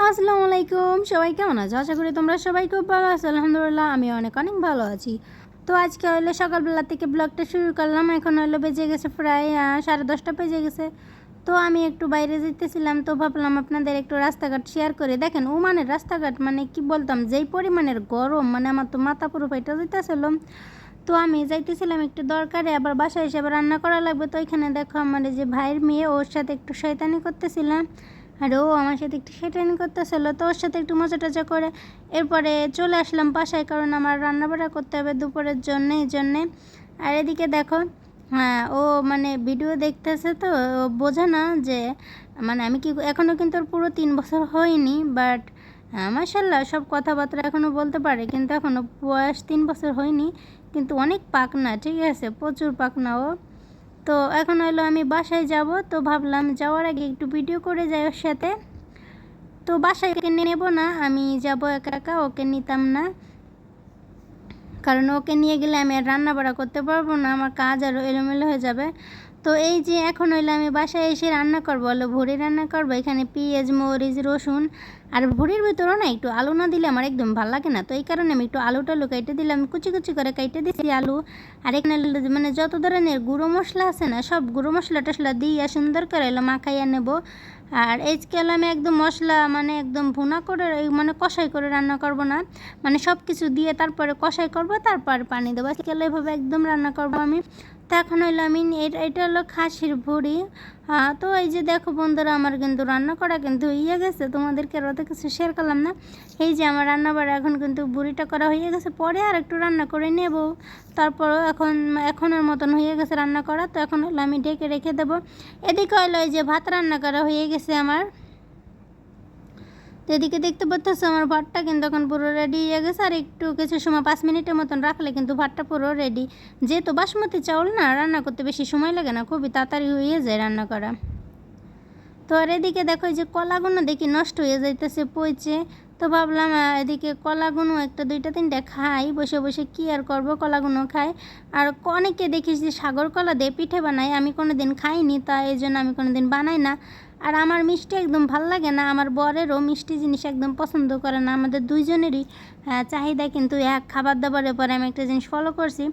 আসসালামু আলাইকুম। সবাই কেমন আছো? আশা করি তোমরা সবাই খুব ভালো আছো। আলহামদুলিল্লাহ আমি অনেক অনেক ভালো আছি। তো আজকে হলো সকালবেলা থেকে ব্লগটা শুরু করলাম। এখন হলো বেজে গেছে প্রায় সাড়ে দশটা বেজে গেছে। তো আমি একটু বাইরে যেতেছিলাম, তো ভাবলাম আপনাদের একটু রাস্তাঘাট শেয়ার করে। দেখেন, ওমানের রাস্তাঘাট মানে কি বলতাম? যেই পরিমাণের গরম মানে আমার তো মাথা পুরো ফাইটা যেতেছিল তো আমি যাইতেছিলাম একটু দরকারে, আবার বাসায় এসে আবার রান্না করা লাগবে। তো এখানে দেখো আমার যে ভাইয়ের মেয়ে, ওর সাথে একটু শয়তানি করতেছিলাম। আর ও আমার সাথে একটু শয়তানি করতেছিল, তো ওর সাথে একটু মজা টজা করে। এরপরে চলে আসলাম বাসায়, কারণ আমার রান্না বাড়া করতে হবে দুপুরের জন্য, এই জন্যে। আর এদিকে দেখো হ্যাঁ ও মানে ভিডিও দেখতেছে তো, ও বোঝে না যে মানে আমি কি এখনও কিন্তু ওর পুরো তিন বছর হয়নি বাট মাসাল্লাহ সব কথাবার্তা এখনও বলতে পারে, কিন্তু এখনও বয়স তিন বছর হয়নি, কিন্তু অনেক পাকনা, ঠিক আছে, প্রচুর পাকনা ও। তো এখন হলো আমি বাসায় যাব। তো ভাবলাম যাওয়ার আগে একটু ভিডিও করে যাই ওর সাথে। তো বাসায় ওকে নেব না, আমি যাব একা একা, ওকে নিতাম না। কারণ ওকে নিয়ে গেলে আমি আর রান্না বাড়া করতে পারব না, আমার কাজ আরও এলোমেলো হয়ে যাবে। তো এই যে এখন হইলে আমি বাসায় এসে রান্না করব। হলো ভুড়ি রান্না করব, এখানে পেঁয়াজ, মরিচ, রসুন। আর ভুড়ির ভিতরেও না একটু আলু না দিলে আমার একদম ভালো লাগে না। তো এই কারণে আমি একটু আলু কেটে দিলাম কুচি কুচি করে কেটে দিছি আলু। আর এখানে মানে যত ধরনের গুঁড়ো মশলা আছে না, সব গুঁড়ো মশলা টশলা দিয়ে সুন্দর করে এলো মাখাইয়া নেব। আর হলো আমি একদম মশলা মানে একদম ভুনা করে মানে কষাই করে রান্না করব না। মানে সব কিছু দিয়ে তারপরে কষাই করব, তারপর পানি দেবো। আজকে এভাবে একদম রান্না করব আমি। এখন হইল আমি এটা হলো খাসির ভুড়ি। তো এই যে দেখো বন্ধুরা, আমার কিন্তু রান্না করা কিন্তু ইয়ে গেছে। তোমাদেরকে আর অত কিছু শেয়ার করলাম না। এই যে আমার রান্না এখন কিন্তু বুড়িটা করা হয়ে গেছে। পরে আর একটু রান্না করে নেব। তারপরও এখন, এখনের মতন হয়ে গেছে রান্না করা। তো এখন হলো আমি ডেকে রেখে দেবো। এদিকে হলো এই যে ভাত রান্না করা হয়ে গেছে আমার। এদিকে দেখতে পাচ্ছ আমার ভাতটা কিন্তু এখন পুরো রেডি হয়ে গেছে। আর একটু কিছু সময়, পাঁচ মিনিটের মতন রাখলে কিন্তু ভাতটা পুরো রেডি যেহেতু বাসমতি চাউল না, রান্না করতে বেশি সময় লাগে না, খুবই তাড়াতাড়ি হয়ে যায় রান্না করা। তো আর এদিকে দেখো যে কলাগুনো দেখি নষ্ট হয়ে যাইতেছে, পইছে। তো ভাবলাম এদিকে কলাগুনো একটা, দুইটা, তিনটা খাই, বসে বসে কি আর করব কলাগুনো খাই। আর অনেকে দেখিস যে সাগর কলা দিয়ে পিঠে বানাই আমি কোনো দিন খাইনি তা এই জন্য আমি কোনো দিন বানাই না। আর আমার মিষ্টি একদম ভালো লাগে না আমার বরেরও মিষ্টি জিনিস একদম পছন্দ করে না আমাদের দুইজনেরই আহ, চাহিদা কিন্তু এক খাবার দাবারের পরে আমি একটা জিনিস ফলো করছি।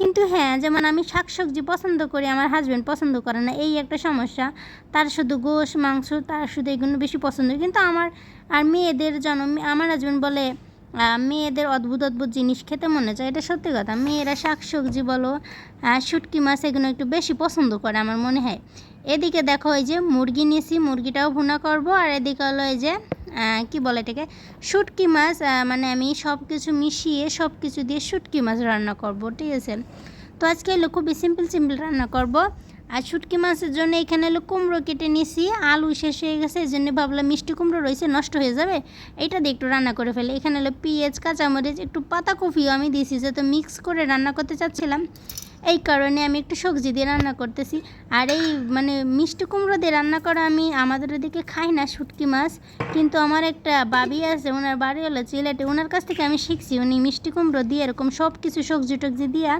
কিন্তু হ্যাঁ যেমন আমি শাক সবজি পছন্দ করি আমার হাজব্যান্ড পছন্দ করে না এই একটা সমস্যা। তার শুধু গোশ মাংস তার শুধু এগুলো বেশি পছন্দ কিন্তু আমার আর মেয়েদের জন্য আমার হাজব্যান্ড বলে মেয়েদের অদ্ভুত অদ্ভুত জিনিস খেতে মনে চায়, এটা সত্যি কথা। মেয়েরা শাক সবজি বলো শুটকি মাছ, এগুলো একটু বেশি পছন্দ করে আমার মনে হয়। এদিকে দেখো ওই যে মুরগি নিয়েছি, মুরগিটাও ভুনা করব, আর এদিকে হলো ওই যে কি বলে এটাকে? শুটকি মাছ মানে আমি সব কিছু মিশিয়ে সব কিছু দিয়ে শুটকি মাছ রান্না করব, ঠিক আছে? তো আজকে এলো খুবই সিম্পল সিম্পল রান্না করব। আর শুটকি মাছের জন্য এখানে এলো কুমড়ো কেটে নিছি, আলু শেষ হয়ে গেছে, এই জন্য ভাবলাম মিষ্টি কুমড়ো রয়েছে, নষ্ট হয়ে যাবে, এইটা দিয়ে একটু রান্না করে ফেলে। এখানে এলো পেঁয়াজ, কাঁচামরিচ, একটু পাতা কফিও আমি দিয়েছি যাতে মিক্স করে রান্না করতে চাচ্ছিলাম, এই কারণে আমি একটু সবজি দিয়ে রান্না করতেছি। আর এই মানে মিষ্টি কুমড়ো দিয়ে রান্না করা আমি আমাদের ওদিকে খাই না শুটকি মাছ, কিন্তু আমার একটা বাবি আছে, ওনার বাড়ি হলো চিলেটে, ওনার কাছ থেকে আমি শিখছি উনি মিষ্টি কুমড়ো দিয়ে এরকম সব কিছু সবজি টবজি দিয়া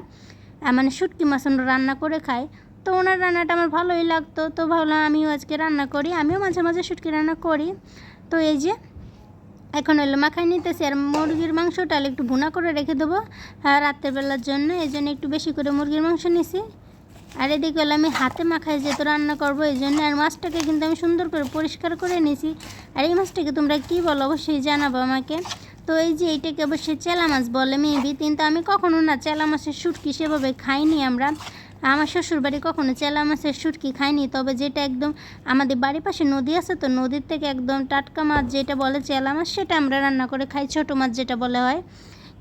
মানে শুটকি মাছ রান্না করে খায় তো ওনার রান্নাটা আমার ভালোই লাগতো। তো ভাবলাম আমিও আজকে রান্না করি। আমিও মাঝে মাঝে শুটকি রান্না করি। তো এই যে, এখন হলো মাখাই নিতেছি। আর মুরগির মাংসটা একটু ভুনা করে রেখে দেবো। আর রাত্রের বেলার জন্য। এই জন্য একটু বেশি করে মুরগির মাংস নিছি। আর এদিকে হলো আমি হাতে মাখায় যেহেতু রান্না করব, এই জন্য আর মাছটাকে কিন্তু আমি সুন্দর করে পরিষ্কার করে নিয়েছি আর এই মাছটাকে তোমরা কী বলো? অবশ্যই জানাব আমাকে। তো এই যে এইটাকে অবশ্যই চেলা মাছ বলে মেবি কিন্তু আমি কখনো না চেলা মাছের শুটকি সেভাবে খাইনি আমরা। আমার শ্বশুর বাড়ি কখনো চেলা মাছের শুটকি খাইনি, তবে যেটা একদম আমাদের বাড়ির পাশে নদী আছে তো নদীর থেকে একদম টাটকা মাছ যেটা বলে চেলা মাছ সেটা আমরা রান্না করে খাই, ছোটো মাছ যেটা বলে হয়।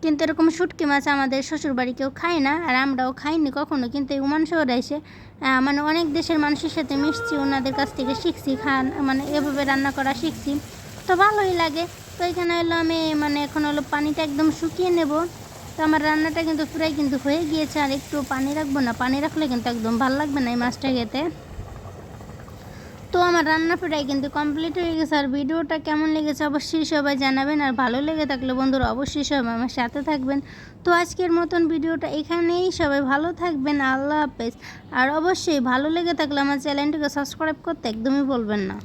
কিন্তু এরকম শুটকি মাছ আমাদের শ্বশুর বাড়ি কেউ খায় না, আর আমরাও খাইনি কখনো। কিন্তু এই উমান শহরে এসে মানে অনেক দেশের মানুষের সাথে মিশছি, ওনাদের কাছ থেকে শিখছি, খান মানে এভাবে রান্না করা শিখছি। তো ভালোই লাগে। তো এখানে হলো আমি মানে এখন হলো পানিটা একদম শুকিয়ে নেব। তো আমার রান্নাটা কিন্তু প্রায় কিন্তু হয়ে গিয়েছে, আর একটু পানি রাখব না। পানি রাখলে কিন্তু একদম ভালো লাগবে না এই মাছটা খেতে। তো আমার রান্না প্রায় কিন্তু কমপ্লিট হয়ে গেছে, আর ভিডিওটা কেমন লেগেছে অবশ্যই সবাই জানাবেন, আর ভালো লেগে থাকলে বন্ধুরা অবশ্যই সবাই আমার সাথে থাকবেন। তো আজকের মতন ভিডিওটা এখানেই, সবাই ভালো থাকবেন, আল্লাহ হাফেজ। আর অবশ্যই ভালো লেগে থাকলে আমার চ্যানেলটিকে সাবস্ক্রাইব করতে একদমই বলবেন না।